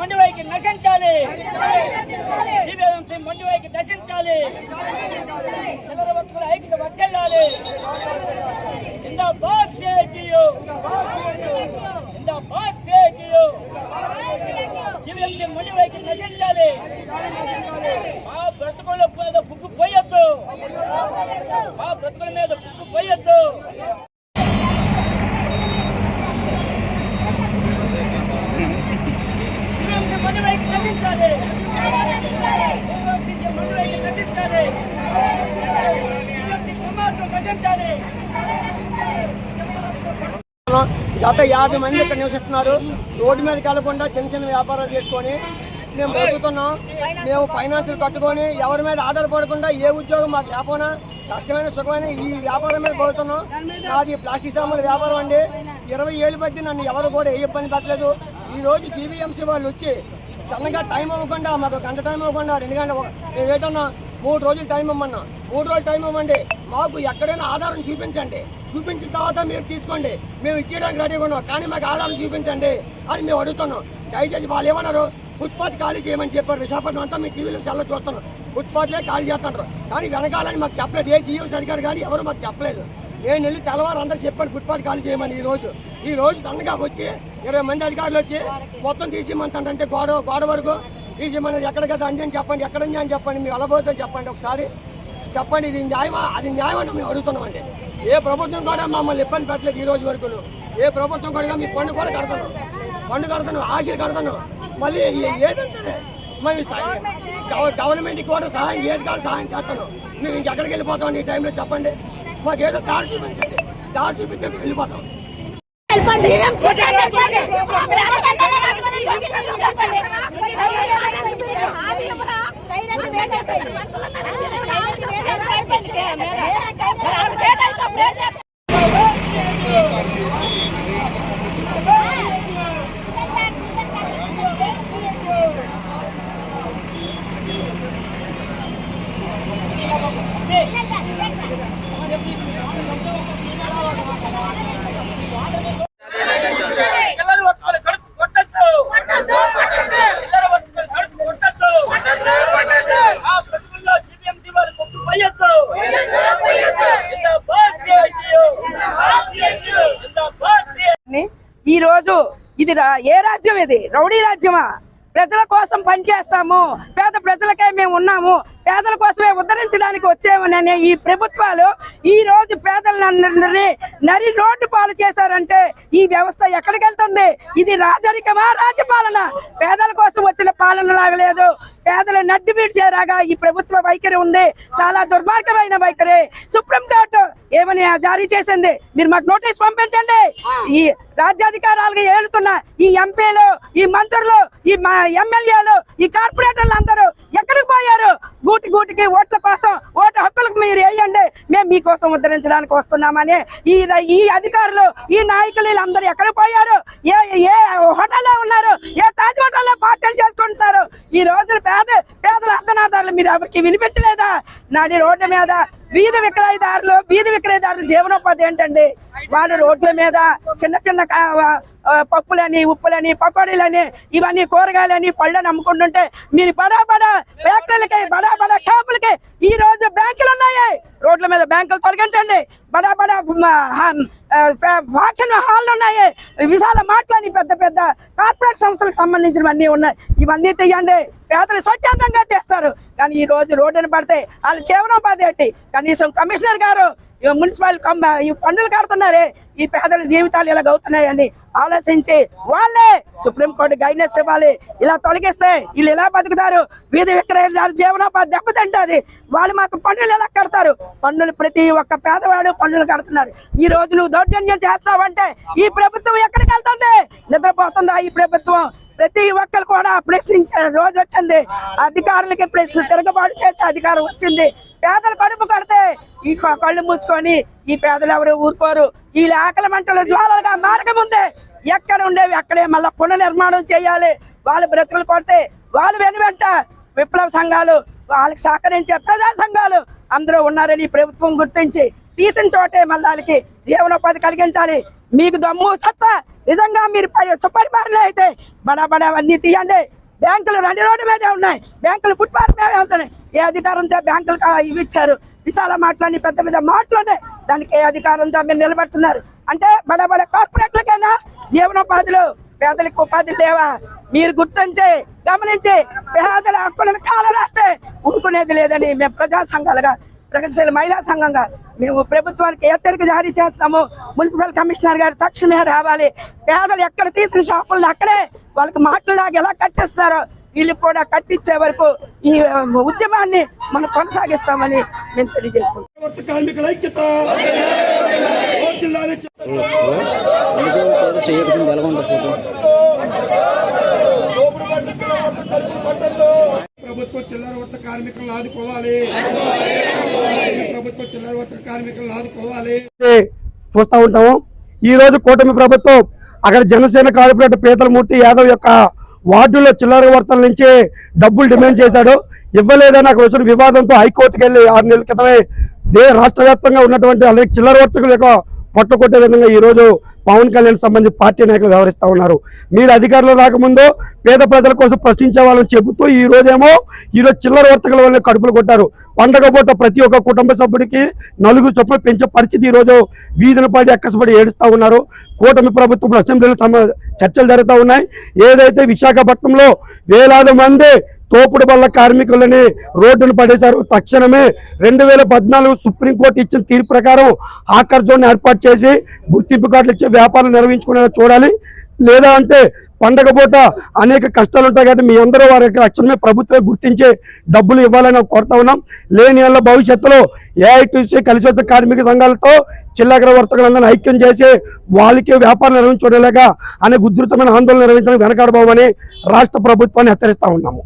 మండివాయికి నశించాలి. జీవీఎంసీ మండివాయికి దశించాలి. చిల్లర భక్తుల ఐక్యత వర్తిల్లాలి ఇందా బాస్ చేయు ఇందా బాస్ చేయు జీవీఎంసీ మండివాయికి నశించాలి. మా బ్రతుకుల మీద బుక్కు పోయొద్దు మా బ్రతుకుల మీద బుక్కు పోయొద్దు జీవీఎంసీ మండివాయికి నశించాలి జీవీఎంసీ మండివాయికి నశించాలి జీవీఎంసీ కుమార్తె నశించాలి గత యాభై మంది ఇక్కడ నివసిస్తున్నారు. రోడ్డు మీద కలగకుండా చిన్న చిన్న వ్యాపారాలు చేసుకొని మేము బతుకుతున్నాం మేము ఫైనాన్షియల్ కట్టుకొని ఎవరి మీద ఆధారపడకుండా ఏ ఉద్యోగం మాకు లేకపోయినా కష్టమైన సుఖమైన ఈ వ్యాపారం మీద పడుతున్నాం. నాది ప్లాస్టిక్ సామాన్ల వ్యాపారం అండి. ఇరవై ఏళ్ళు బట్టి నన్ను ఎవరు కూడా ఏ ఇబ్బంది పెట్టలేదు. ఈరోజు జీబీఎంసీ జీవీఎంసీ వాళ్ళు వచ్చి సన్నగా టైం అవ్వకుండా మాకు గంట టైం అవ్వకుండా రెండు గంటల మేము ఏంటన్నా మూడు రోజులు టైం ఇమ్మన్నా. మూడు రోజులు టైం ఇవ్వండి మాకు ఎక్కడైనా ఆధారం చూపించండి. చూపించిన తర్వాత మీరు తీసుకోండి. మేము ఇచ్చేయడానికి రెడీగా ఉన్నాం. కానీ మాకు ఆధారం చూపించండి అని మేము అడుగుతున్నాం. దయచేసి వాళ్ళు ఏమన్నారు? ఫుట్పాత్ ఖాళీ చేయమని చెప్పారు. విశాఖపట్నం అంతా మీ టీవీలో సెల్లో చూస్తున్నాం. ఫుట్పాత్లే ఖాళీ చేస్తున్నారు కానీ వెనకాలని మాకు చెప్పలేదు. ఏ జీఎంసీ అధికారి కానీ ఎవరు మాకు చెప్పలేదు. నేను వెళ్ళి తెల్లవారు అందరూ చెప్పాను ఫుట్పాత్ ఖాళీ చేయమని ఈ రోజు. ఈ రోజు సన్నగా వచ్చి ఇరవై మంది అధికారులు వచ్చి మొత్తం తీసేయమంటే గోడ గోడ వరకు తీసేయమని ఎక్కడికైతే అంది అని చెప్పండి ఎక్కడ అని చెప్పండి మీరు వెళ్ళబోతుందని చెప్పండి ఒకసారి. చెప్పండి ఇది న్యాయమా? అది న్యాయమని మేము అడుగుతున్నామండి ఏ ప్రభుత్వం కూడా మమ్మల్ని ఇబ్బంది పెట్టలేదు ఈ రోజు వరకు. ఏ ప్రభుత్వం కూడా మీ పండు కూడా కడతాను. పండు కడతాను ఆశలు కడతాను. మళ్ళీ ఏదంటే ఏదైనా సరే మరి గవర్నమెంట్కి కూడా సహాయం ఏది కాదు సహాయం చేస్తాను. మేము ఇంకెక్కడికి వెళ్ళిపోతాం ఈ టైంలో చెప్పండి. మాకు ఏదో దారి చూపించండి. దారి చూపిస్తే మేము వెళ్ళిపోతాం. చెప్పండి భక్తుల కడుపు కొట్టద్దు చిల్లర భక్తుల కడుపు కొట్టద్దు ఆ బ్రతుకుల్లో జీవీఎంసీ వారి ముక్కు పోయొద్దు ఇంత బాస్ చేయు ఇంత బాస్ చేయు ని ఈ రోజు ఇది రా- ఏ రాజ్యం ఇది? రౌడీ రాజ్యమా? ప్రజల కోసం పనిచేస్తాము. పేద ప్రజలకే మేము ఉన్నాము. పేదల కోసమే ఉద్ధరించడానికి వచ్చామనే ఈ ప్రభుత్వాలు ఈ రోజు పేదలందరినీ నరి రోడ్డు పాలు చేశారంటే ఈ వ్యవస్థ ఎక్కడికి వెళ్తుంది? ఇది రాజరికమా రాజపాలన? పేదల కోసం వచ్చిన పాలన లాగలేదు. పేదల నడ్డి చేరాగా ఈ ప్రభుత్వ వైఖరి ఉంది. చాలా దుర్మార్గమైన వైఖరి. సుప్రీం కోర్టు ఏమని జారీ చేసింది? మీరు మాకు నోటీస్ పంపించండి. ఈ రాజ్యాధికారాలుగా ఏలుతున్న ఈ ఎంపీలు ఈ మంత్రులు ఈ ఎమ్మెల్యేలు ఈ కార్పొరేటర్లు అందరూ ఎక్కడికి పోయారు? గూటి గూటికి ఓట్ల కోసం ఓటు హక్కులకు మీరు వేయండి. మేము మీకోసం ఉద్ధరించడానికి వస్తున్నామని ఈ ఈ అధికారులు ఈ నాయకులు వీళ్ళందరూ ఎక్కడికి పోయారు? ఏ ఏ హోటల్లో ఉన్నారు? ఏ తాజ్ హోటల్లో పార్టీలు చేసుకుంటున్నారు? ఈ రోజు పేద పేదల అర్థనాదారులు మీరు ఎవరికి వినిపించలేదా? నాడి రోడ్డు మీద వీధి విక్రయదారులు వీధి విక్రయదారుల జీవనోపాధి ఏంటండి? వాళ్ళు రోడ్ల మీద చిన్న చిన్న పప్పులని ఉప్పులని పకోడీలని ఇవన్నీ కూరగాయలని పళ్ళని అమ్ముకుంటుంటే మీరు బడా బడా ఫ్యాక్టరీలకి బడా బడా షాపులకి ఈ రోజు బ్యాంకులు ఉన్నాయి. రోడ్ల మీద బ్యాంకులు తొలగించండి. బడా బడా ఫంక్షన్ హాల్ ఉన్నాయి. విశాల మాటలని పెద్ద పెద్ద కార్పొరేట్ సంస్థలకు సంబంధించినవన్నీ ఉన్నాయి. ఇవన్నీ తీయండి. పేదలు స్వచ్ఛందంగా చేస్తారు. కానీ ఈ రోజు రోడ్డున పడితే వాళ్ళు జీవనోపాధి ఏంటి? కనీసం కమిషనర్ గారు మున్సిపల్ ఈ పన్నులు కడుతున్నారే ఈ పేదల జీవితాలు ఇలా అవుతున్నాయని ఆలోచించి వాళ్ళే సుప్రీంకోర్టు గైడెన్స్ ఇవ్వాలి. ఇలా తొలగిస్తే వీళ్ళు ఎలా బతుకుతారు? వీధి విక్రయాలు జీవనోపాధి దెబ్బతింటది. వాళ్ళు మాకు పన్నులు ఎలా కడతారు? పన్నులు ప్రతి ఒక్క పేదవాడు పన్నులు కడుతున్నారు. ఈ రోజు నువ్వు దౌర్జన్యం చేస్తావంటే ఈ ప్రభుత్వం ఎక్కడికి వెళ్తుంది? నిద్రపోతుందా ఈ ప్రభుత్వం? ప్రతి ఒక్కరు కూడా ప్రశ్నించే రోజు వచ్చింది. అధికారులకి ప్రశ్న తిరగబాటు చేసే అధికారం వచ్చింది. పేదలు కడుపు కడితే ఈ కళ్ళు మూసుకొని ఈ పేదలు ఎవరు ఊరుకోరు. ఈ ఆకలి మంటలు జ్వాలలుగా మార్గం ఉంది ఎక్కడ ఉండేవి అక్కడే మళ్ళా పునర్నిర్మాణం చేయాలి. వాళ్ళు బ్రతుకులు కొడితే వాళ్ళు వెనువెంట విప్లవ సంఘాలు వాళ్ళకి సహకరించే ప్రజా సంఘాలు అందరూ ఉన్నారని ప్రభుత్వం గుర్తించి తీసిన చోటే మళ్ళీ వాళ్ళకి జీవనోపాధి కలిగించాలి. మీకు దమ్ము సత్తా. నిజంగా మీరు పరి- సుపరిపాలన అయితే బడా బడా అన్ని తీయండి. బ్యాంకులు రెండు రోడ్డు మీదే ఉన్నాయి. బ్యాంకులు ఫుట్పాత్ మీదే ఉంటున్నాయి. ఏ అధికారంతో బ్యాంకులు ఇవి ఇచ్చారు? విశాల మాటలని పెద్ద పెద్ద మాటలు దానికి ఏ అధికారంతో మీరు నిలబడుతున్నారు? అంటే బడా బడా కార్పొరేట్లకైనా? జీవనోపాధులు పేదలకు ఉపాధి లేవా? మీరు గుర్తించి గమనించి పేదల హక్కులను కాల రాస్తే ఊరుకునేది లేదని మేము ప్రజా సంఘాలుగా ప్రగతిశీల మహిళా సంఘంగా మేము ప్రభుత్వానికి హెచ్చరిక జారీ చేస్తాము. మున్సిపల్ కమిషనర్ గారు తక్షణమే రావాలి. పేదలు ఎక్కడ తీసిన షాపులను అక్కడే వాళ్ళకి మాటలాగా ఎలా కట్టిస్తారో వీళ్ళు కూడా కట్టించే వరకు ఈ ఉద్యమాన్ని మనం కొనసాగిస్తామని మేము తెలియజేసుకుంటాం కార్మికులను ఆదుకోవాలి. ప్రభుత్వం చిల్లర వర్తక కార్మికులను ఆదుకోవాలి. చూస్తా ఉంటాము. ఈ రోజు కూటమి ప్రభుత్వం అక్కడ జనసేన కార్పొరేటర్ పీతలమూర్తి యాదవ్ యొక్క వార్డులో చిల్లర వర్తల నుంచి డబ్బులు డిమాండ్ చేశాడు. ఇవ్వలేదని అక్కడ వచ్చిన వివాదంతో హైకోర్టుకు వెళ్ళి ఆరు నెలల క్రితమే దే రాష్ట్ర వ్యాప్తంగా ఉన్నటువంటి అలాగే చిల్లర వర్తకుల యొక్క పొట్ట కొట్టే విధంగా ఈరోజు పవన్ కళ్యాణ్ సంబంధించి పార్టీ నాయకులు వ్యవహరిస్తూ ఉన్నారు. మీరు అధికారంలో రాకముందు పేద ప్రజల కోసం ప్రశ్నించే వాళ్ళని చెబుతూ ఈ రోజేమో ఈరోజు చిల్లర వర్తకుల వల్ల కడుపులు కొట్టారు. పండగ పూట ప్రతి ఒక్క కుటుంబ సభ్యుడికి నలుగురు చొప్పున పెంచే పరిస్థితి ఈ రోజు వీధిన పడి ఎక్కసపడి ఏడుస్తూ ఉన్నారు. కూటమి ప్రభుత్వం అసెంబ్లీలో చర్చలు జరుగుతూ ఉన్నాయి. ఏదైతే విశాఖపట్నంలో వేలాది మంది తోపుడు బల్ల కార్మికులని రోడ్డును పడేశారు. తక్షణమే రెండు వేల పద్నాలుగు సుప్రీంకోర్టు ఇచ్చిన తీర్పు ప్రకారం హాకర్ జోన్ ఏర్పాటు చేసి గుర్తింపు కార్డులు ఇచ్చే వ్యాపారం నిర్వహించుకునేలా చూడాలి. లేదా అంటే పండగ పూట అనేక కష్టాలు ఉంటాయి కాబట్టి మీ అందరూ వారి యొక్క ప్రభుత్వం గుర్తించి డబ్బులు ఇవ్వాలని కోరుతా ఉన్నాం. లేని వల్ల భవిష్యత్తులో ఏఐటీసీ కలిసి కార్మిక సంఘాలతో చిల్లకర వర్తకులందరినీ ఐక్యం చేసి వాళ్ళకి వ్యాపారం నిర్వహించలేక అనే ఉధృతమైన ఆందోళన నిర్వహించడం వెనకాడబోమని రాష్ట్ర ప్రభుత్వాన్ని హెచ్చరిస్తా ఉన్నాము.